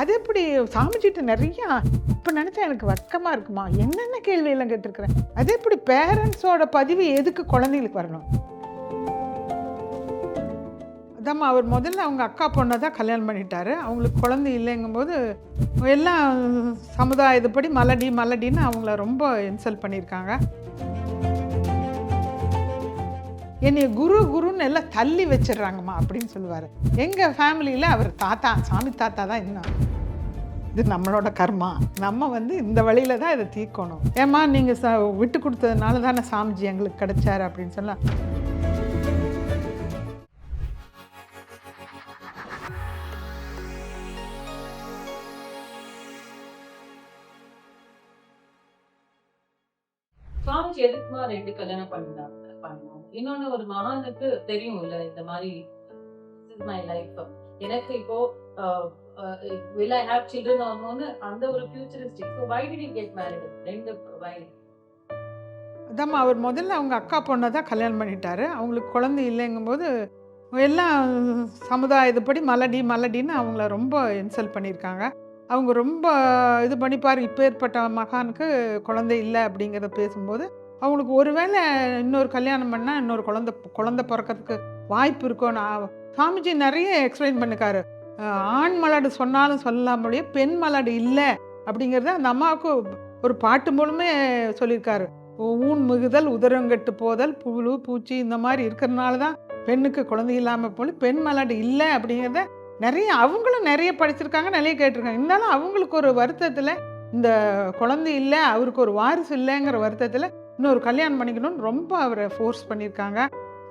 அது எப்படி சாமிஜிட்ட நிறையா இப்போ நினச்சா எனக்கு வர்க்கமாக இருக்குமா? என்னென்ன கேள்வியெல்லாம் கேட்டிருக்கிறேன்? அது எப்படி பேரண்ட்ஸோட பதிவு எதுக்கு குழந்தைங்களுக்கு வரணும்? அதாம்மா அவர் முதல்ல அவங்க அக்கா பொண்ணை தான் கல்யாணம் பண்ணிட்டாரு. அவங்களுக்கு குழந்தை இல்லைங்கும்போது எல்லாம் சமுதாயத்துப்படி மலடி மலடின்னு அவங்கள ரொம்ப இன்சல்ட் பண்ணியிருக்காங்க. என்னை குரு குருன்னு எல்லாம் தள்ளி வச்சிடுறாங்கம்மா அப்படின்னு சொல்லுவார். எங்கள் ஃபேமிலியில் அவர் தாத்தா சாமி தாத்தா தான் இன்னும். இது நம்மளோட கர்மா. நம்ம வந்து இந்த வழியில தான் இதை தீர்க்கணும். ஏம்மா நீங்கள் ச விட்டு கொடுத்ததுனால தானே சாமிஜி எங்களுக்கு கிடைச்சாரு அப்படின்னு சொன்னால் சுவாமிஜி எதுக்குமா ரெண்டு கல்யாணம் பண்ணாங்க பண்ணணும் இன்னொன்னு ஒரு மகானுக்கு தெரியும் இல்ல இந்த மாதிரி மை லைஃப் எனக்கு இப்போ வில் ஐ ஹேவ் சில்ட்ரன் ஆகணும்னு அந்த ஒரு futuristic so why did you get married ரெண்டு வை அதாம்மா அவர் முதல்ல அவங்க அக்கா பொண்ணை தான் கல்யாணம் பண்ணிட்டாரு. அவங்களுக்கு குழந்தை இல்லைங்கும்போது எல்லாம் சமுதாயத்துப்படி மலடி மலடின்னு அவங்கள ரொம்ப இன்சல்ட் பண்ணியிருக்காங்க. அவங்க ரொம்ப இது பண்ணிப்பார் இப்போ ஏற்பட்ட மகானுக்கு குழந்தை இல்லை அப்படிங்கிறத பேசும்போது அவங்களுக்கு ஒருவேளை இன்னொரு கல்யாணம் பண்ணால் இன்னொரு குழந்தை குழந்தை பிறக்கிறதுக்கு வாய்ப்பு இருக்கும் நான் சாமிஜி நிறைய எக்ஸ்பிளைன் பண்ணிருக்காரு. ஆண் மலாடு சொன்னாலும் சொல்லாமலேயே பெண் மலாடு இல்லை அப்படிங்கிறத அந்த அம்மாவுக்கு ஒரு பாட்டு மூலமே சொல்லியிருக்காரு ஊன் மிகுதல் உதரங்கட்டு போதல் புழு பூச்சி இந்த மாதிரி இருக்கிறதுனால தான் பெண்ணுக்கு குழந்தை இல்லாமல் போல பெண் மலாடு இல்லை அப்படிங்கிறத நிறைய அவங்களும் நிறைய படிச்சிருக்காங்க நிறைய கேட்டிருக்காங்க. இருந்தாலும் அவங்களுக்கு ஒரு வருத்தத்தில் இந்த குழந்தை இல்லை அவருக்கு ஒரு வாரிசு இல்லைங்கிற வருத்தத்தில் இன்னொரு கல்யாணம் பண்ணிக்கணும்னு ரொம்ப அவரை ஃபோர்ஸ் பண்ணியிருக்காங்க.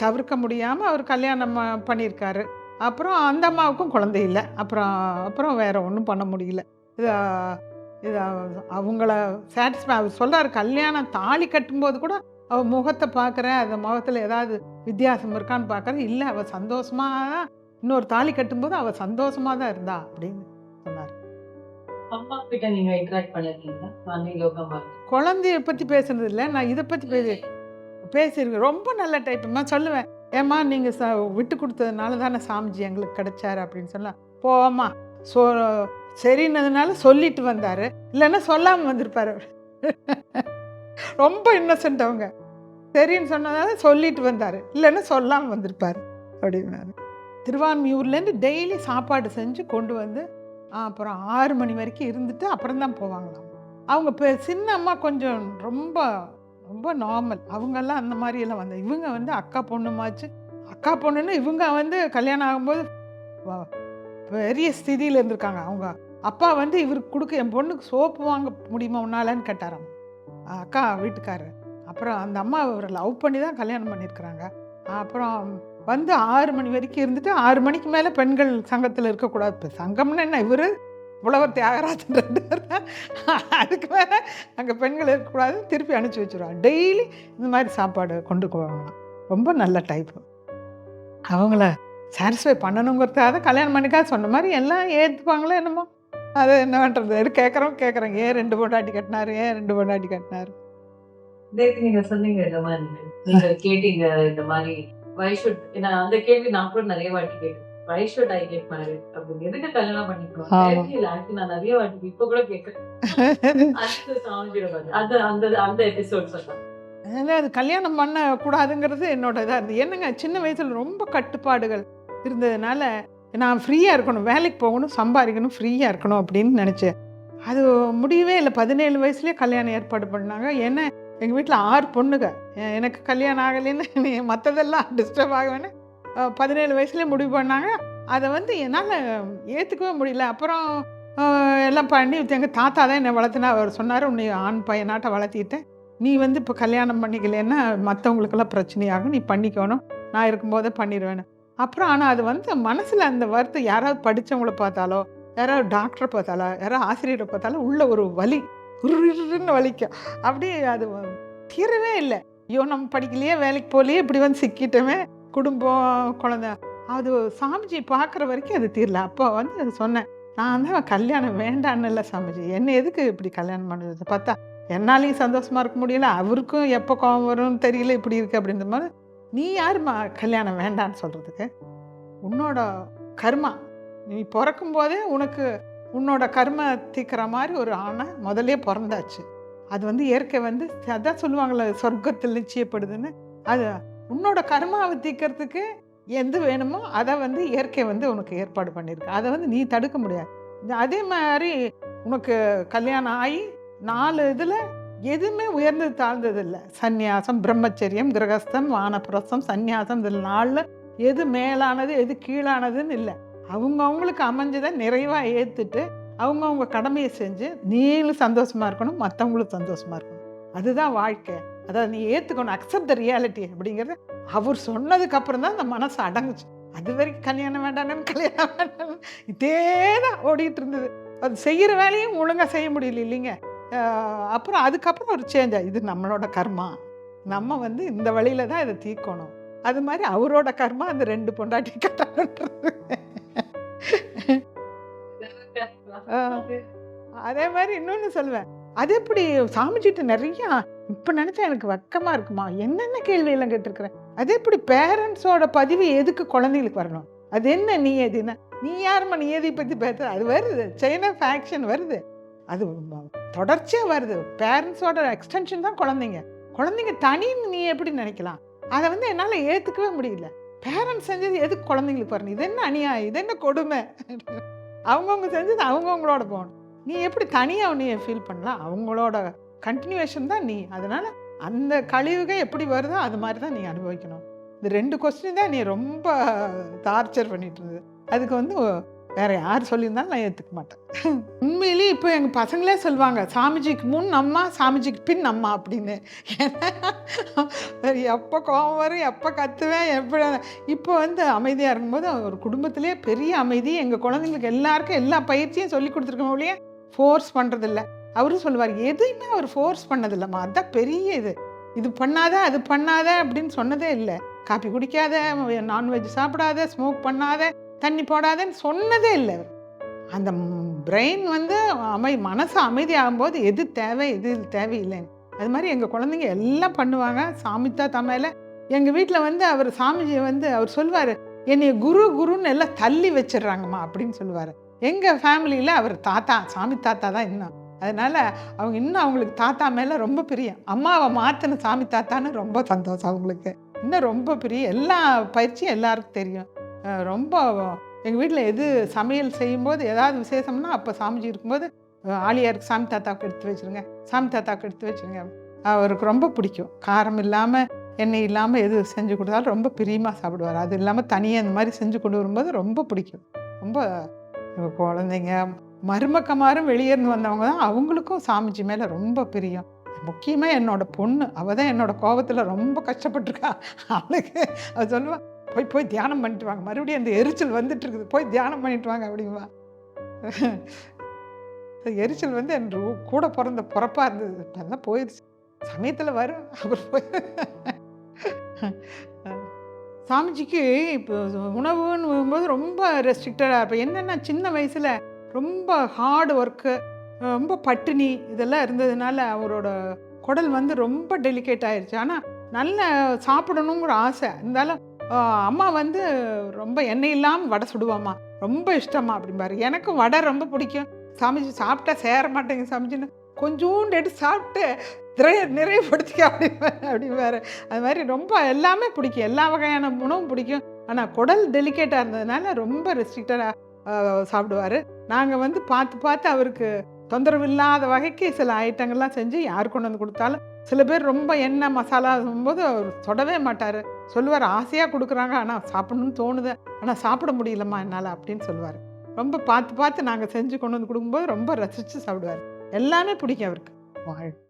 தவிர்க்க முடியாமல் அவர் கல்யாணம் பண்ணியிருக்காரு. அப்புறம் அந்த அம்மாவுக்கும் குழந்தை இல்லை. அப்புறம் அப்புறம் வேறு ஒன்றும் பண்ண முடியல. இது இது அவங்கள சாட்டிஸ்ஃபை அவர் சொல்கிறார் கல்யாணம் தாலி கட்டும்போது கூட அவள் முகத்தை பார்க்குறேன். அந்த முகத்தில் ஏதாவது வித்தியாசம் இருக்கான்னு பார்க்குறேன். இல்லை அவள் சந்தோஷமாக தான் இன்னொரு தாலி கட்டும்போது அவள் சந்தோஷமாக தான் இருந்தா அப்படின்னு. அம்மா கிட்ட நீங்க இன்டராக்ட் பண்ணிருக்கீங்க வாணி யோகா குழந்தைய பற்றி பேசுனது இல்லை நான் இதை பற்றி பேசி பேசியிருக்கேன். ரொம்ப நல்ல டைப்புமா சொல்லுவேன் ஏம்மா நீங்கள் ச விட்டு கொடுத்ததுனால தானே சாமிஜி எங்களுக்கு கிடைச்சாரு? அப்படின்னு சொன்னா போவாம்மா சொ சரின்னதுனால சொல்லிட்டு வந்தார். இல்லைன்னா சொல்லாமல் வந்திருப்பாரு ரொம்ப இன்னசென்ட் அவங்க. சரின்னு சொன்னதால சொல்லிட்டு வந்தார். இல்லைன்னா சொல்லாமல் வந்திருப்பார் அப்படின்னாரு. திருவான்மியூர்லேருந்து டெய்லி சாப்பாடு செஞ்சு கொண்டு வந்து அப்புறம் ஆறு மணி வரைக்கும் இருந்துட்டு அப்புறம் தான் போவாங்களாம். அவங்க இப்போ சின்ன அம்மா கொஞ்சம் ரொம்ப ரொம்ப நார்மல் அவங்கெல்லாம் அந்த மாதிரியெல்லாம் வந்தாங்க இவங்க வந்து அக்கா பொண்ணுமாச்சு. அக்கா பொண்ணுன்னு இவங்க வந்து கல்யாணம் ஆகும்போது பெரிய ஸ்திதியில் இருந்திருக்காங்க. அவங்க அப்பா வந்து இவருக்கு கொடுக்க என் பொண்ணுக்கு சோப்பு வாங்க முடியுமா உன்னாலன்னு கேட்டாராம். அக்கா வீட்டுக்காரர். அப்புறம் அந்த அம்மா அவரை லவ் பண்ணி தான் கல்யாணம் பண்ணியிருக்கிறாங்க. அப்புறம் வந்து ஆறு மணி வரைக்கும் இருந்துட்டு ஆறு மணிக்கு மேலே பெண்கள் சங்கத்தில் இருக்கக்கூடாது. இப்போ சங்கம்னு என்ன? இவர் புலவர் தியாகராஜன் அதுக்கு மேலே அங்கே பெண்கள் இருக்கக்கூடாது திருப்பி அனுப்பிச்சி வச்சுருவாங்க. டெய்லி இந்த மாதிரி சாப்பாடு கொண்டு போவாங்களாம் ரொம்ப நல்ல டைப்பு அவங்கள சாட்டிஸ்ஃபை பண்ணணுங்கிறதாக கல்யாணம் பண்ணிக்காத சொன்ன மாதிரி எல்லாம் ஏற்றுப்பாங்களோ என்னமோ. அது என்ன பண்ணுறது எடு கேட்குறோம் கேட்குறாங்க ஏன் ரெண்டு பொண்டாட்டி கட்டினாரு? ஏன் ரெண்டு பொண்டாட்டி கட்டினாரு? நேத்து நீங்க சொன்னீங்க இந்த மாதிரி. நீங்க கேட்டீங்க இந்த மாதிரி வை ஷுட் நான் அந்த கேள்வி நான் கூட நிறைய வாட்டி கேட்டேன். Why should I get married அப்படின்னு எதுக்கு கல்யாணம் பண்ணிக்கணும்? ஆக்சுவலி நான் நிறைய வாட்டி இப்ப கூட கேட்கறேன் அது சாமிஜியோட. அது அந்த அந்த எபிசோட் சொன்னேன் அதனால அது கல்யாணம் பண்ணக்கூடாதுங்கிறது என்னோட இதாக இருந்தது. என்னங்க சின்ன வயசில் ரொம்ப கட்டுப்பாடுகள் இருந்ததுனால நான் ஃப்ரீயாக இருக்கணும் வேலைக்கு போகணும் சம்பாதிக்கணும் ஃப்ரீயாக இருக்கணும் அப்படின்னு நினச்சேன். அது முடியவே இல்லை. பதினேழு வயசுலேயே கல்யாணம் ஏற்பாடு பண்ணாங்க. ஏன்னா எங்கள் வீட்டில் ஆறு பொண்ணுங்க. எனக்கு கல்யாணம் ஆகலைன்னு நீ மற்றதெல்லாம் டிஸ்டர்ப் ஆகவேன்னு பதினேழு வயசுலேயே முடிவு பண்ணாங்க. அதை வந்து என்னால் ஏற்றுக்கவே முடியல. அப்புறம் எல்லாம் பண்ணி எங்கள் தாத்தா தான் என்னை வளர்த்துனா அவர் சொன்னார் உன்னை ஆண் பையனாட்ட வளர்த்திட்டேன். நீ வந்து இப்போ கல்யாணம் பண்ணிக்கலன்னா மற்றவங்களுக்கெல்லாம் பிரச்சனையாகும். நீ பண்ணிக்கணும். நான் இருக்கும்போதே பண்ணிடுவேன்னு அப்புறம் ஆனால் அது வந்து மனசில் அந்த வருத்தம் யாராவது படித்தவங்கள பார்த்தாலோ யாராவது டாக்டரை பார்த்தாலோ யாராவது ஆசிரியரை பார்த்தாலோ உள்ள ஒரு வலி. உருன்னு வலிக்கும். அப்படியே அது தீரவே இல்லை. ஐயோ நம்ம படிக்கலையே வேலைக்கு போகலையே இப்படி வந்து சிக்கிட்டோமே குடும்பம் குழந்தை. அது சாமிஜி பார்க்குற வரைக்கும் அது தீரல. அப்போ வந்து அது சொன்னேன் நான் தான் கல்யாணம் வேண்டான்னு இல்லை சாமிஜி. என்ன எதுக்கு இப்படி கல்யாணம் பண்ணுறது? பார்த்தா என்னாலையும் சந்தோஷமாக இருக்க முடியல அவருக்கும் எப்போ கோவம் வரும்னு தெரியல இப்படி இருக்கு அப்படின்ற மாதிரி. நீ யாரும்மா கல்யாணம் வேண்டான்னு சொல்கிறதுக்கு உன்னோட கர்மா. நீ பிறக்கும் போதே உனக்கு உன்னோட கர்ம தீக்கிற மாதிரி ஒரு ஆணை முதலே பிறந்தாச்சு. அது வந்து இயற்கை வந்து அதான் சொல்லுவாங்களே சொர்க்கத்தில் நிச்சயப்படுதுன்னு. அது உன்னோட கர்மாவை தீக்கிறதுக்கு எது வேணுமோ அதை வந்து இயற்கை வந்து உனக்கு ஏற்பாடு பண்ணியிருக்கு. அதை வந்து நீ தடுக்க முடியாது. அதே மாதிரி உனக்கு கல்யாணம் ஆகி நாலு இதில் எதுவுமே உயர்ந்தது தாழ்ந்தது இல்லை சந்நியாசம் பிரம்மச்சரியம் கிரகஸ்தம் வானப்பிரசம் சந்நியாசம் இதில் நாளில் எது மேலானது எது கீழானதுன்னு இல்லை. அவங்க அவங்களுக்கு அமைஞ்சதை நிறைவாக ஏற்றுட்டு அவங்கவுங்க கடமையை செஞ்சு நீங்களும் சந்தோஷமாக இருக்கணும் மற்றவங்களும் சந்தோஷமாக இருக்கணும். அதுதான் வாழ்க்கை. அதாவது நீ ஏற்றுக்கணும் அக்செப்ட் த ரியாலிட்டி அப்படிங்கிறது அவர் சொன்னதுக்கு அப்புறம் தான் அந்த மனசு அடங்குச்சு. அது வரைக்கும் கல்யாணம் வேண்டாம் கல்யாணம் வேண்டாம். இதே தான் ஓடிட்டு இருந்தது. அது செய்கிற வேலையும் ஒழுங்காக செய்ய முடியல இல்லைங்க. அப்புறம் அதுக்கப்புறம் ஒரு சேஞ்ச் இது நம்மளோட கர்மா. நம்ம வந்து இந்த வழியில தான் இதை தீர்க்கணும். அது மாதிரி அவரோட கர்மா அந்த ரெண்டு பொண்டாட்டி கட்டணுன்றது அதே. மாதிரி இன்னொன்று சொல்லுவேன். அது எப்படி சாமிஜிட்ட நிறையா இப்போ நினச்சா எனக்கு வெக்கமாக இருக்குமா? என்னென்ன கேள்வியெல்லாம் கேட்டிருக்கிறேன் அது எப்படி பேரண்ட்ஸோட பதிவு எதுக்கு குழந்தைங்களுக்கு வரணும்? அது என்ன நீ எதுனா நீ யாரும்மா நீ எதை பற்றி பேச அது வருது. சைனா ஃபேக்ஷன் வருது. அது ம- தொடர்ச்சியா வருது. பேரண்ட்ஸோட எக்ஸ்டென்ஷன் தான் குழந்தைங்க. குழந்தைங்க தனின்னு நீ எப்படி நினைக்கலாம்? அதை வந்து என்னால் ஏற்றுக்கவே முடியல. பேரண்ட்ஸ் செஞ்சது எதுக்கு குழந்தைங்களுக்கு வரணும்? இது என்ன அநியாயம்? இது என்ன கொடுமை? அவங்கவுங்க செஞ்சது அவங்கவுங்களோட போகணும். நீ எப்படி தனியாக நீ ஃபீல் பண்ணலாம்? அவங்களோட கண்டினியூவேஷன் தான் நீ. அதனால் அந்த கழிவுகள் எப்படி வருதோ அது மாதிரி தான் நீ அனுபவிக்கணும். இந்த ரெண்டு கொஸ்டின் தான் நீ ரொம்ப டார்ச்சர் பண்ணிட்டு இருந்தது. அதுக்கு வந்து வேற யார் சொல்லியிருந்தாலும் நான் ஏற்றுக்க மாட்டேன். உண்மையிலேயே இப்போ எங்கள் பசங்களே சொல்லுவாங்க சாமிஜிக்கு முன் அம்மா சாமிஜிக்கு பின் அம்மா அப்படின்னு. எப்போ கோபம் வரும் எப்போ கத்துவேன் எப்படி இப்போ வந்து அமைதியாக இருக்கும்போது ஒரு குடும்பத்திலே பெரிய அமைதி எங்கள் குழந்தைங்களுக்கு எல்லாருக்கும் எல்லா பயிற்சியும் சொல்லி கொடுத்துருக்கோம் ஒழிய ஃபோர்ஸ் பண்ணுறதில்ல அவரும் சொல்லுவார் எதையுமே அவர் ஃபோர்ஸ் பண்ணதில்லம்மா அதான் பெரிய இது. இது பண்ணாத அது பண்ணாத அப்படின்னு சொன்னதே இல்லை. காப்பி குடிக்காத நான்வெஜ் சாப்பிடாத ஸ்மோக் பண்ணாத தண்ணி போடாதேன்னு சொன்னதே இல்லை. அந்த பிரெயின் வந்து அமை மனசு அமைதியாகும்போது எது தேவை எது தேவையில்லைன்னு. அது மாதிரி எங்கள் குழந்தைங்க எல்லாம் பண்ணுவாங்க. சாமி தாத்தா மேலே எங்கள் வீட்டில் வந்து அவர் சாமிஜியை வந்து அவர் சொல்லுவார் என்னைய குரு குருன்னு எல்லாம் தள்ளி வச்சிடுறாங்கம்மா அப்படின்னு சொல்லுவார். எங்கள் ஃபேமிலியில் அவர் தாத்தா சாமி தாத்தா தான் இன்னும். அதனால் அவங்க இன்னும் அவங்களுக்கு தாத்தா மேலே ரொம்ப பிரியம். அம்மாவை மாற்றின சாமி தாத்தான்னு ரொம்ப சந்தோஷம் அவங்களுக்கு. இன்னும் ரொம்ப பிரியம். எல்லா பயிற்சியும் எல்லாருக்கும் தெரியும். ரொம்ப எங்கள் வீட்டில் எது சமையல் செய்யும்போது ஏதாவது விசேஷம்னா அப்போ சாமிஜி இருக்கும்போது ஆலியாருக்கு சாமி தாத்தாவுக்கு எடுத்து வச்சுருங்க சாமி தாத்தாவுக்கு எடுத்து வச்சுருங்க. அவருக்கு ரொம்ப பிடிக்கும். காரம் இல்லாமல் எண்ணெய் இல்லாமல் எது செஞ்சு கொடுத்தாலும் ரொம்ப பிரியமாக சாப்பிடுவார். அது இல்லாமல் தனியாக இந்த மாதிரி செஞ்சு கொண்டு வரும்போது ரொம்ப பிடிக்கும். ரொம்ப குழந்தைங்க மருமக்கமாரும் வெளியேருந்து வந்தவங்க தான் அவங்களுக்கும் சாமிஜி மேலே ரொம்ப பிரியம். முக்கியமாக என்னோடய பொண்ணு. அவள் தான் என்னோட கோபத்தில் ரொம்ப கஷ்டப்பட்டிருக்கா. அவளுக்கு அவள் சொல்லுவாள் போய் போய் தியானம் பண்ணிட்டு வாங்க. மறுபடியும் அந்த எரிச்சல் வந்துட்டு இருக்குது போய் தியானம் பண்ணிட்டு வாங்க அப்படிமா எரிச்சல் வந்து என் ரூ- கூட பிறந்த பிறப்பாக இருந்தது. நல்லா போயிடுச்சு சமயத்தில் வரும். அப்புறம் போய் சாமிஜிக்கு இப்போ உணவுன்னு போது ரொம்ப ரெஸ்ட்ரிக்டடாக இப்போ என்னென்னா சின்ன வயசில் ரொம்ப ஹார்ட் ஒர்க்கு ரொம்ப பட்டினி இதெல்லாம் இருந்ததுனால அவரோட குடல் வந்து ரொம்ப டெலிகேட் ஆயிடுச்சு ஆனால் நல்ல சாப்பிடணுங்கிற ஆசை. இருந்தாலும் அம்மா வந்து ரொம்ப எண்ணெய் இல்லாமல் வடை சுடுவாம்மா. ரொம்ப இஷ்டமா அப்படிம்பாரு எனக்கும் வடை ரொம்ப பிடிக்கும். சமைச்சு சாப்பிட்டா சேர மாட்டேங்க சமைச்சுன்னு. கொஞ்சோண்டு எடுத்து சாப்பிட்டு நிறைய நிறைவுபடுத்திக்க அப்படிம்பாரு அப்படிம்பாரு அது மாதிரி ரொம்ப எல்லாமே பிடிக்கும். எல்லா வகையான உணவும் பிடிக்கும். ஆனால் குடல் டெலிகேட்டாக இருந்ததுனால ரொம்ப ரெஸ்ட்ரிக்டடாக சாப்பிடுவார். நாங்கள் வந்து பார்த்து பார்த்து அவருக்கு தொந்தரவு இல்லாத வகைக்கு சில ஐட்டங்கள்லாம் செஞ்சு யார் கொண்டு வந்து கொடுத்தாலும் சில பேர் ரொம்ப எண்ணெய் மசாலா போது அவர் தொடவே மாட்டார். சொல்லுவார் ஆசையாக கொடுக்குறாங்க ஆனால் சாப்பிடணும்னு தோணுது. ஆனால் சாப்பிட முடியலம்மா என்னால் அப்படின்னு சொல்லுவார். ரொம்ப பார்த்து பார்த்து நாங்கள் செஞ்சு கொண்டு வந்து கொடுக்கும்போது ரொம்ப ரசித்து சாப்பிடுவார். எல்லாமே பிடிக்கும் அவருக்கு. வாழ்